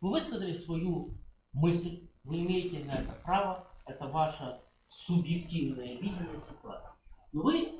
Вы высказали свою мысль, вы имеете на это право, это ваше субъективное видение ситуации. Но вы э,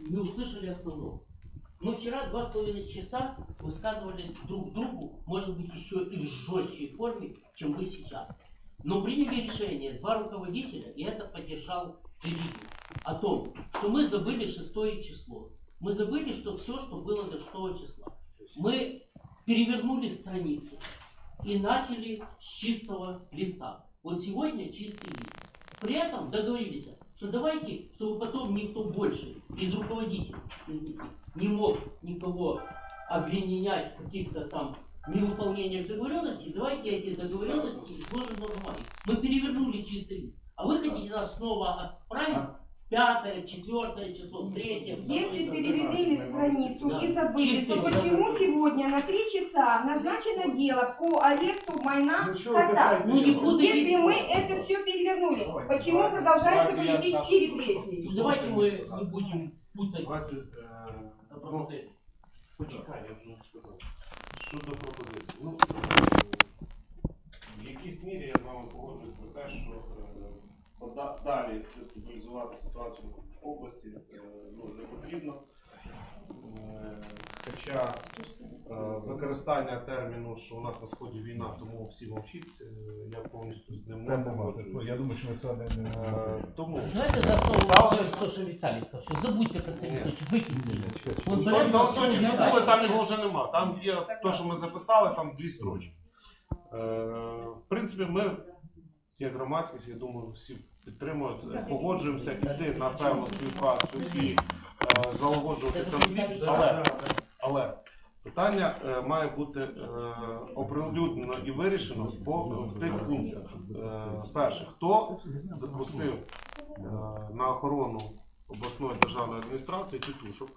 не услышали основного. Мы вчера два с половиной часа высказывали друг другу, может быть, еще и в жесткой форме, чем вы сейчас. Но приняли решение два руководителя, и это поддержал президиум, о том, что мы забыли шестое число. Мы забыли, что все, что было до 6 числа. Мы перевернули страницу и начали с чистого листа. Вот сегодня чистый лист. При этом договорились, что давайте, чтобы потом никто больше из руководителей не мог никого обвинять в каких-то там невыполнениях договоренностей, давайте эти договоренности изложим на. Мы перевернули чистый лист. А вы хотите нас снова пятое, четвертое число, третье, второе, Если второе. перевели страницу Да. и забыли, Чистый то лист. почему сегодня на три часа назначено дело по аресту Майна Ну, чего Кота? Ну не путайте. Если мы это все перевернули, почему продолжаются политические репрессии? Ну, Давайте мы не будем путать Давайте, е, ну, процесс. почекай, я вже не сказав. Щодо пропозицій. Ну, е, в якійсь мірі я з вами погоджуюсь про те, що е, пода- далі дестабілізувати ситуацію в області е, ну, не потрібно. Е, Хоча е, використання терміну, що у нас на сході війна, тому всі мовчить, е, я повністю з ним не Ну, погоджуюсь. Я думаю, що ми це не... Тому Давайте за основу то, что Виталий сказал. Все, забудьте про це. Ну, за на основу листочок забули, там його вже нема. Там є те, що ми записали, там дві строчки. В принципі, ми, як громадськість, я думаю, всі підтримують, е, погоджуємося йти на певну співпрацю і е, залагоджувати конфлікт, але, але питання е, має бути е, оприлюднено і вирішено по тих пунктах. Перше, хто запросив на охорону обласної державної адміністрації тітушок.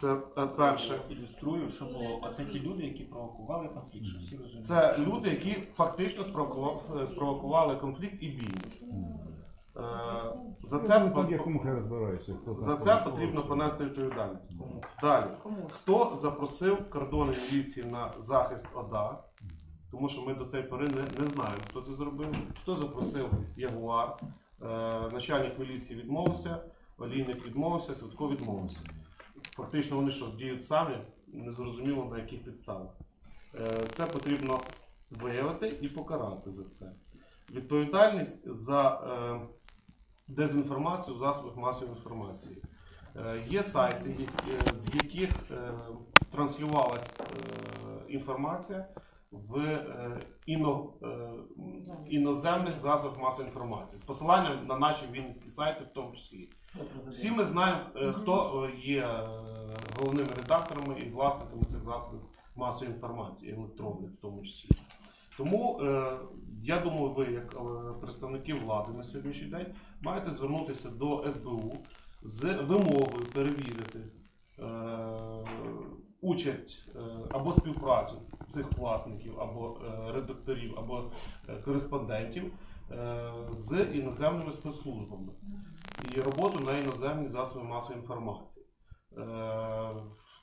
Це е, перше. Ілюструю, що було. Оце ті люди, які провокували конфлікт, що всі розуміють. Це люди, які фактично спровокували, спровокували конфлікт і бій. Е, За це, Ну, там якому хай розбирається. хто за це потрібно понести відповідальність. Далі. Хто запросив кордони міліції на захист ОДА? Тому що ми до цієї пори не, не знаємо, хто це зробив. Хто запросив Ягуар? Е, начальник міліції відмовився, олійник відмовився, Святко відмовився. Фактично вони що, діють самі, незрозуміло на яких підставах. Е, це потрібно виявити і покарати за це. Відповідальність за е, дезінформацію в засобах масової інформації. Е, Є сайти, з яких транслювалася інформація в е, іно, е, іноземних засобах масової інформації з посиланням на наші вінницькі сайти, в тому числі. Всі ми знаємо, е, хто є головними редакторами і власниками цих засобів масової інформації, електронних в тому числі. Тому я думаю, ви, як представники влади на сьогоднішній день, маєте звернутися до СБУ з вимогою перевірити участь або співпрацю цих власників, або е, редакторів, або е, кореспондентів е, з іноземними спецслужбами і роботу на іноземні засоби масової інформації.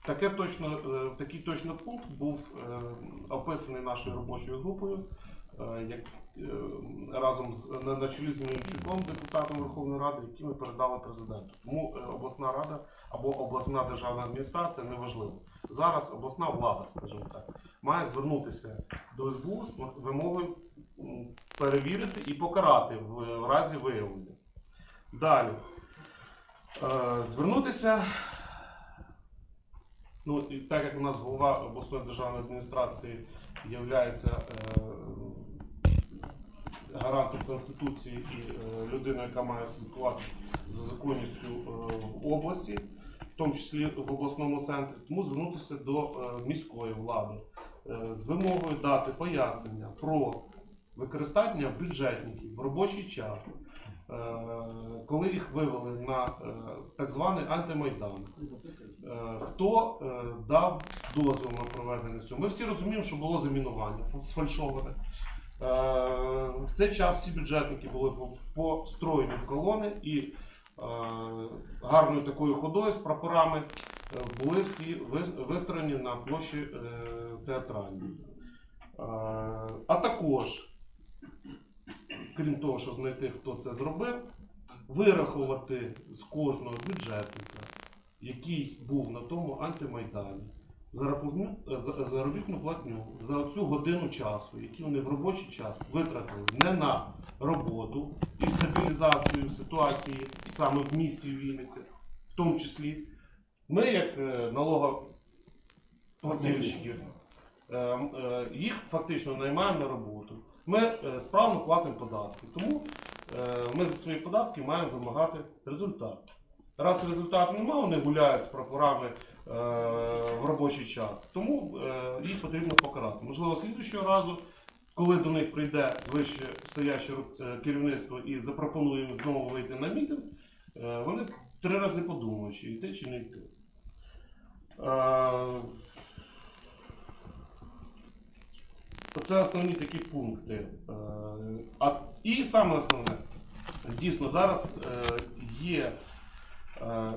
Таке точно, такий точно пункт був описаний нашою робочою групою, як, разом з на, чолі з Мельничуком, депутатом Верховної Ради, які ми передали президенту. Тому обласна рада або обласна державна адміністрація неважливо. Зараз обласна влада, скажімо так, має звернутися до СБУ з вимогою перевірити і покарати в, разі виявлення. Далі. Е, звернутися. Ну, так як у нас голова обласної державної адміністрації є гарантом Конституції і е, людиною, яка має слідкувати за законністю е, в області, в тому числі в обласному центрі, тому звернутися до е, міської влади е, з вимогою дати пояснення про використання бюджетників в робочий час, е, коли їх вивели на е, так званий антимайдан. Е, Хто е, дав дозвіл на проведення цього? Ми всі розуміємо, що було замінування сфальшоване. Е, В цей час всі бюджетники були построєні в колони і е, гарною такою ходою з прапорами е, були всі вис- вистроєні на площі е, театральній. А також, крім того, щоб знайти, хто це зробив, вирахувати з кожного бюджетника, який був на тому антимайдані, е, за- заробітну платню за цю годину часу, які вони в робочий час витратили не на роботу і стабілізацію ситуації саме в місті Вінниці, в тому числі. Ми, як е, налогоплательщики, е, е, їх фактично наймаємо на роботу. Ми справно платимо податки. Тому ми за свої податки маємо вимагати результат. Раз результату немає, вони гуляють з прапорами в робочий час. Тому їх потрібно покарати. Можливо, слідуючого разу, коли до них прийде вище стояче керівництво і запропонує знову вийти на мітинг, вони три рази подумають, чи йти, чи не йти. Е, Це основні такі пункти. А, і саме основне, дійсно, зараз е, є е,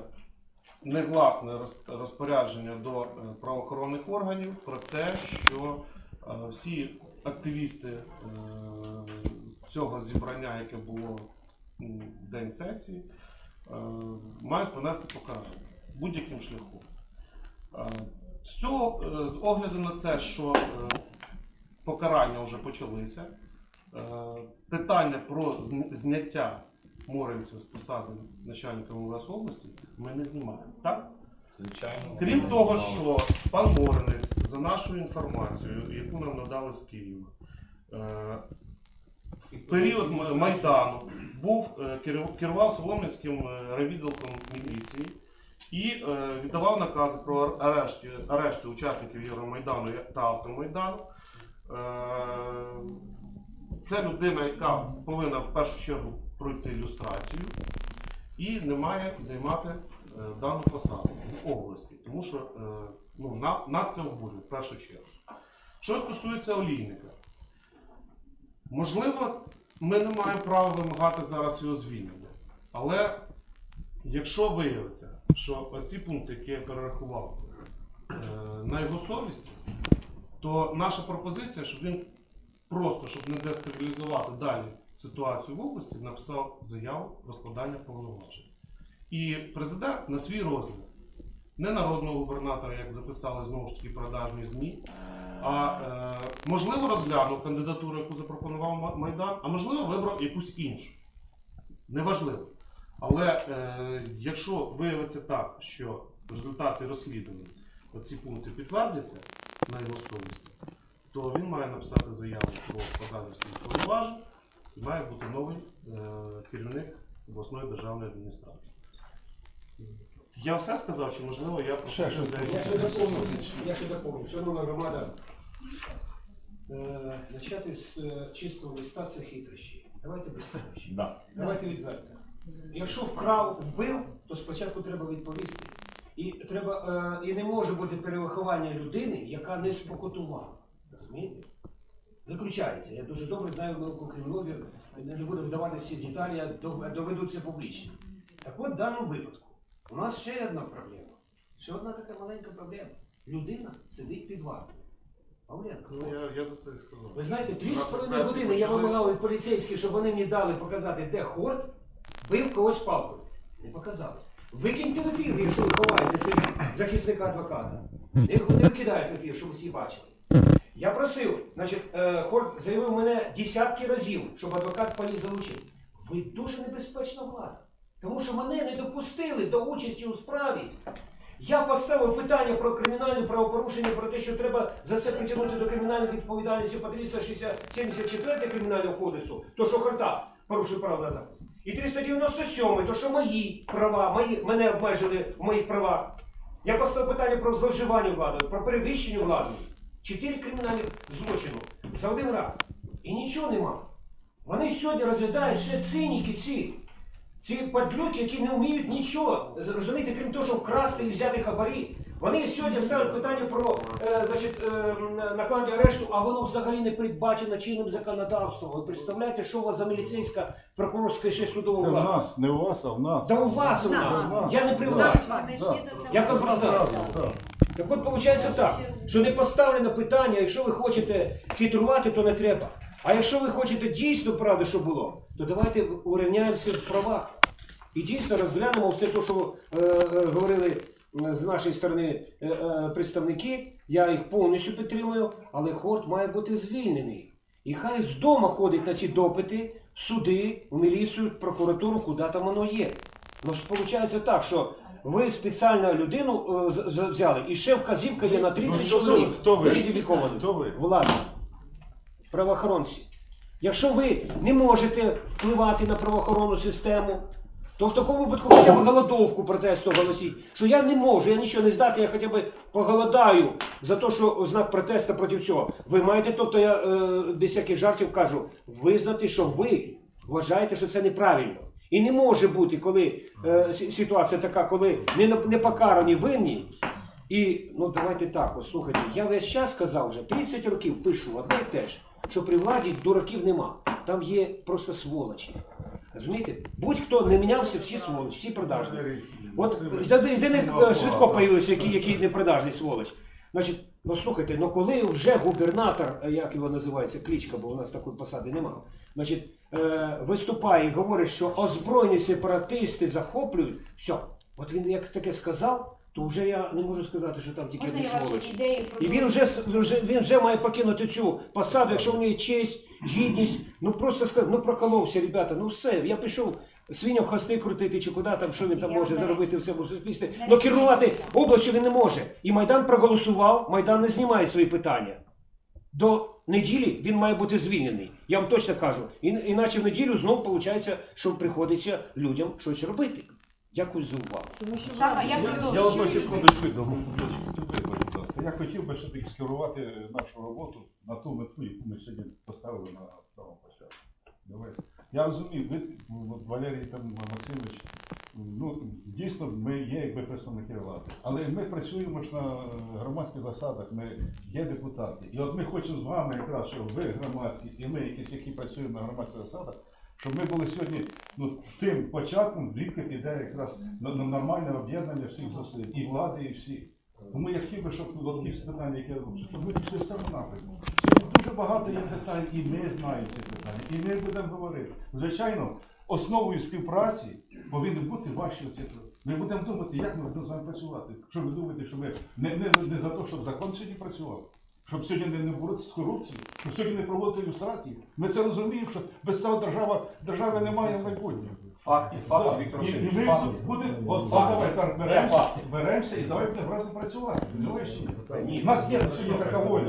негласне розпорядження до е, правоохоронних органів про те, що всі активісти цього зібрання, яке було в день сесії, мають понести покарання будь-яким шляхом. Е, З цього, е, з огляду на це, що е, покарання вже почалися, е, питання про зняття Моренця з посади начальника МВС області ми не знімаємо. Так? Звичайно. Крім того, що пан Моренець, за нашою інформацією, яку нам надали з Києва, е, період Майдану був е, керував Солом'янським е, райвідділком міліції і е, віддавав накази про арешти, арешти учасників Євромайдану та Автомайдану. Це людина, яка повинна в першу чергу пройти люстрацію і не має займати дану посаду в області, тому що ну, нас це обурює в першу чергу. Що стосується олійника, можливо, ми не маємо права вимагати зараз його звільнення, але якщо виявиться, що оці пункти, які я перерахував, е, на його совісті, то наша пропозиція, щоб він просто, щоб не дестабілізувати далі ситуацію в області, написав заяву про складання повноважень. І президент на свій розгляд, не народного губернатора, як записали знову ж таки продажні ЗМІ, а е, можливо розглянув кандидатуру, яку запропонував Майдан, а можливо вибрав якусь іншу. Неважливо. Але е, якщо виявиться так, що результати розслідування оці пункти підтвердяться на його совісті, то він має написати заяву про складання своїх повноважень і має бути новий е, керівник обласної державної адміністрації. Я все сказав, чи можливо я Ще щось Я ще доповню, я ще доповню. Шановна громада, почати з е, чистого листа це хитрощі. Давайте без хитрощі. Да. Давайте відверто. Якщо вкрав, вбив, то спочатку треба відповісти. І треба, е, і не може бути перевиховання людини, яка не спокутувала. Розумієте? Виключається. Я дуже добре знаю велику криміновір, не буду вдавати всі деталі, я дов- доведу це публічно. Так от в даному випадку у нас ще одна проблема. Ще одна така маленька проблема. Людина сидить під вартою. Павленко, Ну, я, я за це і сказав. ви знаєте, три з половиною години я вимагав від поліцейських, щоб вони мені дали показати, де хорт, бив когось палкою. Не показали. Викиньте в ефір, якщо ви ховаєте цього захисника адвоката. Не, не викидають в ефір, щоб всі бачили. Я просив, значить, е, Хорт заявив мене десятки разів, щоб адвокат поліз залучив. Ви дуже небезпечна влада. Тому що мене не допустили до участі у справі. Я поставив питання про кримінальне правопорушення, про те, що треба за це притягнути до кримінальної відповідальності по 374 кримінального кодексу, то що Хорта порушив право на захист. І 397, то що мої права, мої, мене обмежили в моїх правах. Я поставив питання про зловживання владою, про перевищення владою. Чотири кримінальних злочину за один раз. І нічого нема. Вони сьогодні розглядають ще циніки ці. Ці падлюки, які не вміють нічого, розумієте, крім того, що вкрасти і взяти хабарі. Вони сьогодні ставлять питання про е, значить, е, накладення арешту, а воно взагалі не передбачено чинним законодавством. Ви представляєте, що у вас за міліцейська прокурорська і ще судова Це в нас, не у вас, а в нас. Да у вас у нас. Я не при да. Я конфронтація. Так от виходить так, що не поставлено питання, якщо ви хочете хитрувати, то не треба. А якщо ви хочете дійсно правди, що було, то давайте урівняємося в правах. І дійсно розглянемо все те, що е, е, говорили з нашої сторони е, е, представники. Я їх повністю підтримую, але хорт має бути звільнений. І хай з дому ходить на ці допити, в суди, в міліцію, в прокуратуру, куди там воно є. Ну ж виходить так, що ви спеціально людину е, взяли, і ще вказівка є на 30 Ну, чоловік. Хто ви? Хто ви? Влада. Правоохоронці. Якщо ви не можете впливати на правоохоронну систему, то в такому випадку хоча б голодовку протесту оголосіть, що я не можу, я нічого не здати, я хоча б поголодаю за те, що знак протесту проти цього. Ви маєте, тобто я е, без всяких жартів кажу, визнати, що ви вважаєте, що це неправильно. І не може бути, коли е, ситуація така, коли не, не покарані винні. І ну давайте так, ось слухайте, я весь час казав вже, 30 років пишу одне і те ж, що при владі дураків нема. Там є просто сволочі. Розумієте? Будь-хто не мінявся, всі сволочі, всі продажні. От єдиний е, Свідко появився, який, який непродажний сволоч. Значить, ну слухайте, ну коли вже губернатор, е, як його називається, кличка, бо у нас такої посади немає, значить, е, виступає і говорить, що озброєні сепаратисти захоплюють, все. От він як таке сказав, то вже я не можу сказати, що там тільки Можна я І він вже, с- вже, він вже має покинути цю посаду, якщо в неї честь, гідність. Ну просто сказав, ну проколовся, ребята, ну все, я пішов свиням хвости крутити, чи куди там, що він там Я може навіть- заробити в цьому суспільстві. навіть Ну керувати областю він не може. І Майдан проголосував, Майдан не знімає свої питання. До неділі він має бути звільнений. Я вам точно кажу. І, іначе в неділю знову виходить, що приходиться людям щось робити. Дякую за увагу. Саме, я Я, я одну секундочку відновлю, будь ласка. Я хотів би все-таки скерувати нашу роботу на ту мету, яку ми сьогодні поставили на самому початку. Давайте. Я розумію, ви, от Валерій там Максимович, ну дійсно ми є якби представники влади. Але ми працюємо ж на громадських засадах, ми є депутати. І от ми хочемо з вами якраз, щоб ви громадськість і ми, якісь, які працюємо на громадських засадах, щоб ми були сьогодні ну, тим початком, звідки піде якраз на- нормальне об'єднання всіх зусиль, і влади, і всіх. Тому я би, щоб от ті питання, які я роблю, щоб ми пішли в цьому напрямку. Дуже багато є питань, і ми знаємо ці питання, і ми будемо говорити. Звичайно, основою співпраці повинні бути ваші оці. Ми будемо думати, як ми будемо з вами працювати. Що ви думаєте, що ми не, не, не за те, щоб закон сьогодні працював? Щоб сьогодні не боротися з корупцією, сьогодні не проводити ілюстрації. Ми це розуміємо, що без цього держава, держави немає майбутнього. Факти, факти, Віктор Васильович, факти. буде, от, давай зараз беремося, беремося і давай будемо разом працювати. Давай ще. Ні. У нас є сьогодні така воля.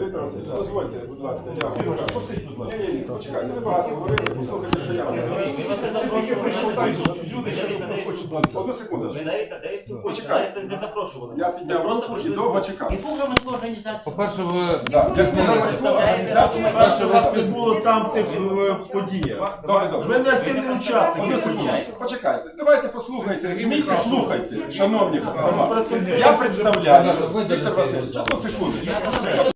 Дозвольте, будь ласка, Сережа, посидь, будь ласка. Ні, ні, почекайте, ви багато говорили, послухайте, що я вам не Тільки запрошували. прийшов, на люди ще не хочуть Одну секунду. Ви навіть не Почекайте. не запрошували. Я підняв просто і довго чекав. Яку громадську організацію? По-перше, ви Перше, вас не було там тих е, подіях. Добре. Ви не активний не учасник. Одну секунду. Почекайте. Давайте послухайте. Вмійте слухайте, шановні. Я представляю Віктор Васильович. Одну секунду.